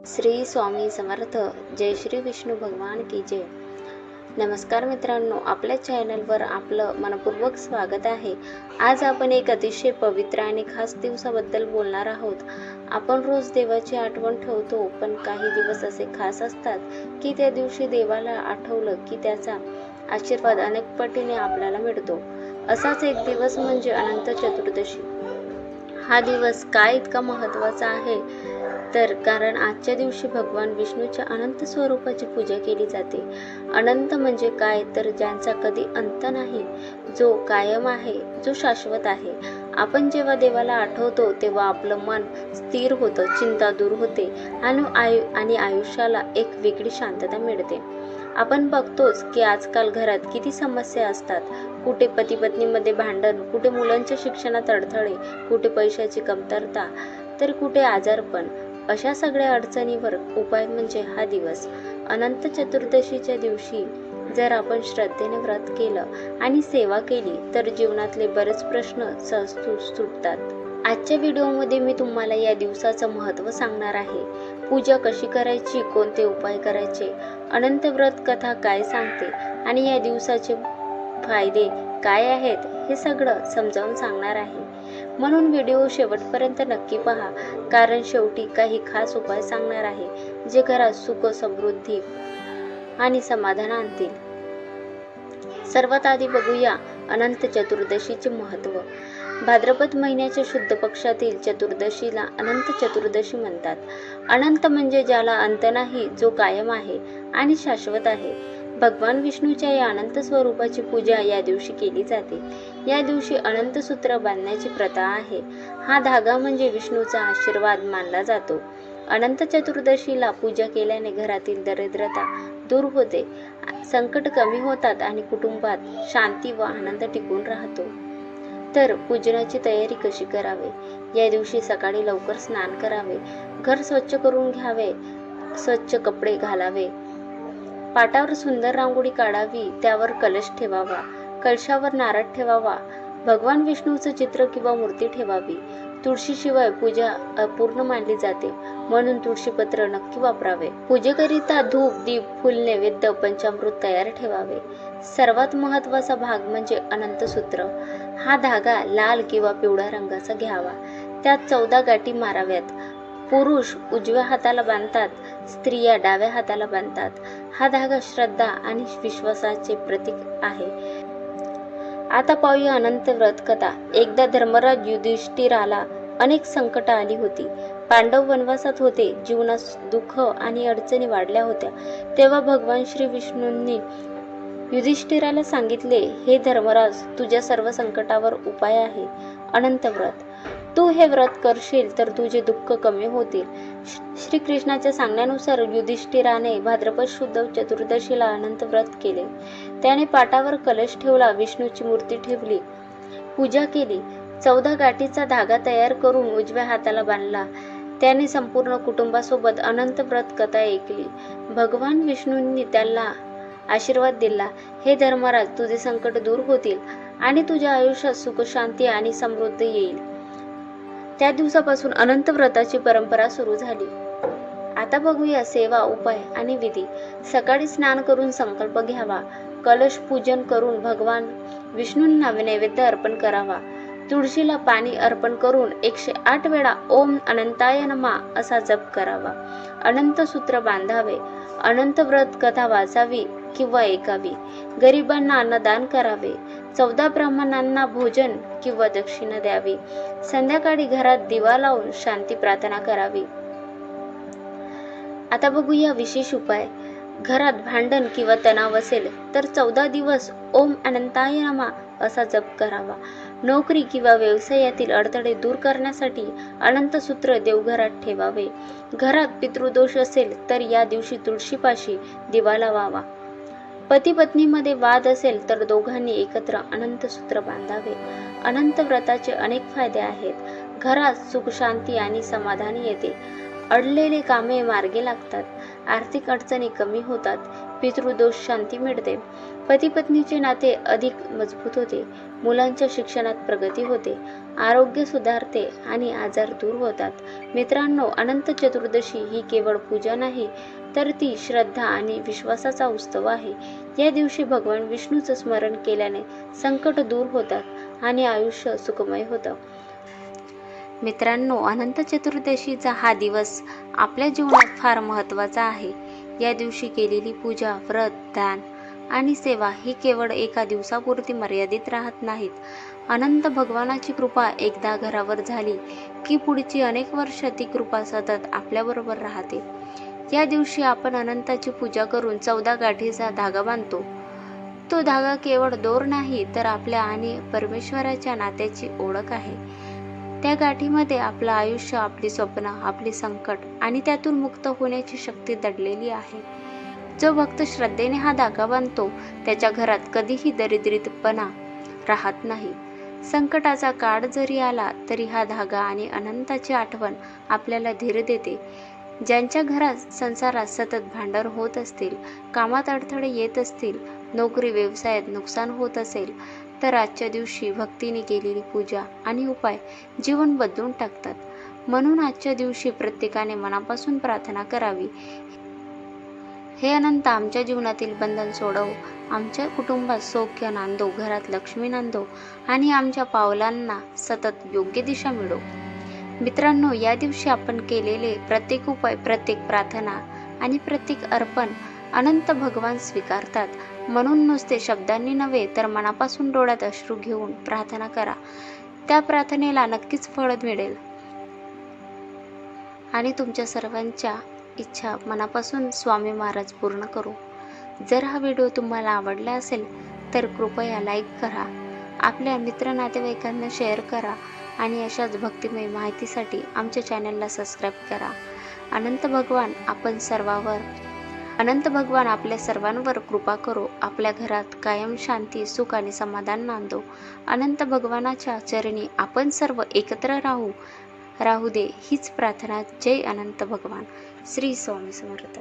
श्री स्वामी समर्थ. जय श्री विष्णू भगवान की जय. नमस्कार मित्रांनो आपल्या चॅनलवर आपलं मनपूर्वक स्वागत आहे. आज आपण एक अतिशय पवित्र आणि खास दिवसाबद्दल बोलणार आहोत. आपण रोज देवाची आठवण ठेवतो पण काही दिवस असे खास असतात की त्या दिवशी देवाला आठवलं की त्याचा आशीर्वाद अनेक पटीने आपल्याला मिळतो. असाच एक दिवस म्हणजे अनंत चतुर्दशी. हा दिवस काय इतका महत्त्वाचा आहे? तर कारण आजच्या दिवशी भगवान विष्णूच्या अनंत स्वरूपाची पूजा केली जाते. अनंत म्हणजे काय? तर ज्यांचा कधी अंत नाही जो कायम आहे जो शाश्वत आहे. आपण जेव्हा देवाला आठवतो तेव्हा आपलं मन स्थिर होतं चिंता दूर होते आणि आयु आणि आयुष्याला एक वेगळी शांतता मिळते. आपण बघतोच की आजकाल घरात किती समस्या असतात. कुठे पती पत्नीमध्ये भांडण कुठे मुलांच्या शिक्षणात अडथळे कुठे पैशाची कमतरता तर कुठे आजारपण अशा सगळ्या अडचणीवर उपाय म्हणजे हा दिवस. अनंत चतुर्दशीच्या दिवशी जर आपण श्रद्धेने व्रत केलं आणि सेवा केली तर जीवनातले बरेच प्रश्न सहज सुटतात. आजच्या व्हिडिओमध्ये मी तुम्हाला या दिवसाचं महत्त्व सांगणार आहे. पूजा कशी करायची कोणते उपाय करायचे अनंत व्रत कथा काय सांगते आणि या दिवसाचे फायदे काय आहेत हे सगळं समजावून सांगणार आहे. म्हणून व्हिडिओ शेवटपर्यंत नक्की पहा कारण शेवटी काही खास उपाय सांगणार आहे जे घरात सुख समृद्धी आणि समाधान आणतील. सर्वात आधी बघूया अनंत चतुर्दशीचे महत्त्व. भाद्रपद महिन्याच्या शुद्ध पक्षातील चतुर्दशीला अनंत चतुर्दशी म्हणतात. अनंत म्हणजे ज्याला अंत नाही जो कायम आहे आणि शाश्वत आहे. भगवान विष्णूच्या या अनंत स्वरूपाची पूजा या दिवशी केली जाते. या दिवशी अनंत सूत्र बांधण्याची प्रथा आहे. हा धागा म्हणजे विष्णूचा आशीर्वाद मानला जातो. अनंत चतुर्दशीला पूजा केल्याने घरातील दरिद्रता दूर होते. संकट कमी होतात आणि कुटुंबात शांती व आनंद टिकून राहतो. तर पूजनाची तयारी कशी करावी? या दिवशी सकाळी लवकर स्नान करावे. घर स्वच्छ करून घ्यावे. स्वच्छ कपडे घालावे. पाटावर सुंदर रांगोळी काढावी. त्यावर कलश ठेवावा. कलशावर नारळ ठेवावा. भगवान विष्णूचं चित्र किंवा मूर्ती ठेवावी. तुळशीशिवाय पूजा अपूर्ण मानली जाते. म्हणून तुळशीपत्र नक्की वापरावे. पूजेकरिता धूप दीप फुल नैवेद्य पंचामृत तयार ठेवावे. सर्वात महत्त्वाचा भाग म्हणजे अनंत सूत्र हा धागा लाल किंवा पिवळ्या रंगाचा घ्यावा. त्यात चौदा गाठी माराव्यात. पुरुष उजव्या हाताला बांधतात स्त्रिया डाव्या हाताला बांधतात. हा धागा श्रद्धा आणि विश्वासाचे प्रतीक आहे. आता पाहूया अनंत व्रत कथा. एकदा धर्मराज युधिष्ठिराला अनेक संकट आली होती. पांडव वनवासात होते. जीवनात दुःख आणि अडचणी वाढल्या होत्या. तेव्हा भगवान श्री विष्णूंनी युधिष्ठिराला सांगितले हे धर्मराज तुझ्या सर्व संकटावर उपाय आहे. अनंत व्रत. तू हे व्रत करशील तर तुझे दुःख कमी होतील. श्रीकृष्णाच्या सांगण्यानुसार युधिष्ठिराने भाद्रपद शुद्ध चतुर्दशीला अनंत व्रत केले. त्याने पाटावर कलश ठेवला विष्णूची मूर्ती ठेवली पूजा केली. चौदा गाठीचा धागा तयार करून उजव्या हाताला बांधला. त्याने संपूर्ण कुटुंबासोबत अनंत व्रत कथा ऐकली. भगवान विष्णूंनी त्याला आशीर्वाद दिला. हे धर्मराज तुझे संकट दूर होतील आणि तुझ्या आयुष्यात सुख शांती आणि समृद्धी येईल. त्या दिवसापासून अनंत व्रताची परंपरा सुरू झाली. आता बघूया सेवा उपाय आणि विधी. सकाळी स्नान करून संकल्प घ्यावा. कलश पूजन करून भगवान विष्णूंना नैवेद्य अर्पण करावा. तुळशीला पाणी अर्पण करून एकशे आठ वेळा ओम अनंताय नमा असा जप करावा. अनंत सूत्र बांधावे. अनंत व्रत कथा वाचावी किंवा ऐकावी. गरिबांना अन्नदान करावे. चौदा ब्राह्मणांना भोजन किंवा दक्षिणा द्यावी. संध्याकाळी घरात दिवा लावून शांती प्रार्थना करावी. आता बघूया विशेष उपाय. घरात भांडण किंवा तणाव असेल तर चौदा दिवस ओम अनंताय नमा असा जप करावा. नोकरी किंवा व्यवसायातील अडथळे दूर करण्यासाठी अनंत सूत्र देवघरात ठेवावे. घरात पितृदोष असेल तर या दिवशी तुळशीपाशी दिवा लावावा. पती पत्नीमध्ये वाद असेल तर दोघांनी एकत्र अनंत सूत्र बांधावे. अनंत व्रताचे अनेक फायदे आहेत. घरात सुख शांती आणि समाधान येते. अडलेली कामे मार्गे लागतात. आर्थिक अडचणी कमी होतात. पितृदोष शांती मिळते. पती पत्नीचे नाते अधिक मजबूत होते. मुलांच्या शिक्षणात प्रगती होते. आरोग्य सुधारते आणि आजार दूर होतात. मित्रांनो अनंत चतुर्दशी ही केवळ पूजा नाही तर ती श्रद्धा आणि विश्वासाचा उत्सव आहे. या दिवशी भगवान विष्णूचं स्मरण केल्याने संकट दूर होतात आणि आयुष्य सुखमय होतं. मित्रांनो अनंत चतुर्दशीचा हा दिवस आपल्या जीवनात फार महत्त्वाचा आहे. या दिवशी केलेली पूजा व्रत दान आणि सेवा ही केवळ एका दिवसापुरती मर्यादित राहत नाहीत. अनंत भगवानाची कृपा एकदा घरावर झाली की पुढची अनेक वर्ष ती कृपा सतत आपल्याबरोबर राहते. या दिवशी आपण अनंताची पूजा करून चौदा गाठीचा धागा बांधतो. तो धागा केवळ दोर नाही तर आपल्या आणि परमेश्वराच्या नात्याची ओळख आहे. त्या गाठीमध्ये आपलं आयुष्य आपली स्वप्न आपले संकट आणि त्यातून मुक्त होण्याची शक्ती दडलेली आहे. जो भक्त श्रद्धेने हा धागा बांधतो त्याच्या घरात कधीही दरिद्रितपणा राहत नाही. संकटाचा काळ जरी आला तरी हा धागा आणि अनंताची आठवण आपल्याला धीर देते. ज्यांच्या घरात संसारात सतत भांडण होत असतील कामात अडथळे येत असतील नोकरी व्यवसायात नुकसान होत असेल तर आजच्या दिवशी भक्तीने केलेली पूजा आणि उपाय जीवन बदलून टाकतात. म्हणून आजच्या दिवशी प्रत्येकाने मनापासून प्रार्थना करावी. हे अनंत आमच्या जीवनातील बंधन सोडव आमच्या कुटुंबात सौख्य नांदो घरात लक्ष्मी नांदो आणि आमच्या पावलांना सतत योग्य दिशा मिळो मित्रांनो या दिवशी आपण केलेले प्रत्येक उपाय प्रत्येक प्रार्थना आणि प्रत्येक अर्पण अनंत भगवान स्वीकारतात. म्हणून नुसते शब्दांनी नव्हे तर मनापासून डोळ्यात अश्रू घेऊन प्रार्थना करा. त्या प्रार्थनेला नक्कीच फळ मिळेल. आणि तुमच्या सर्वांच्या इच्छा मनापासून स्वामी महाराज पूर्ण करू. जर हा व्हिडिओ तुम्हाला आवडला असेल तर कृपया लाईक करा. आपल्या मित्र नातेवाईकांना शेअर करा आणि अशाच भक्तिमय माहितीसाठी आमच्या चॅनलला सबस्क्राईब करा. अनंत भगवान आपण सर्वावर अनंत भगवान आपल्या सर्वांवर कृपा करो आपल्या घरात कायम शांती सुख आणि समाधान नांदो. अनंत भगवानाच्या चरणी आपण सर्व एकत्र राहू राहू दे हीच प्रार्थना जय अनंत भगवान. श्री स्वामी समर्थ.